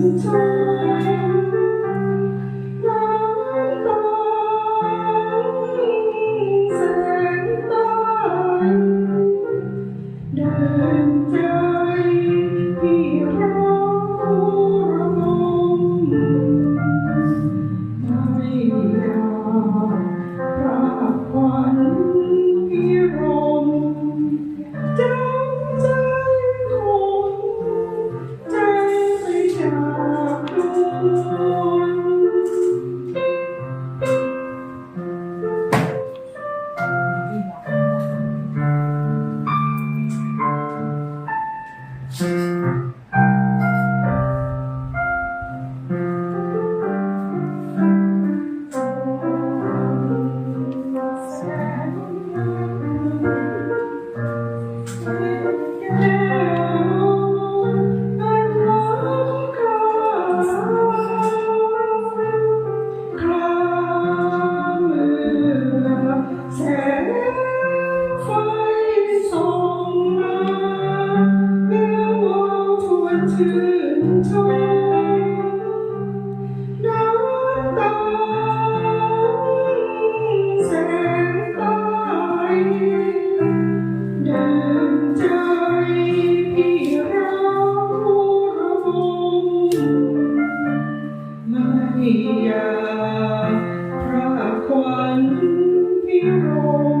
你从。พระขวัญพิรม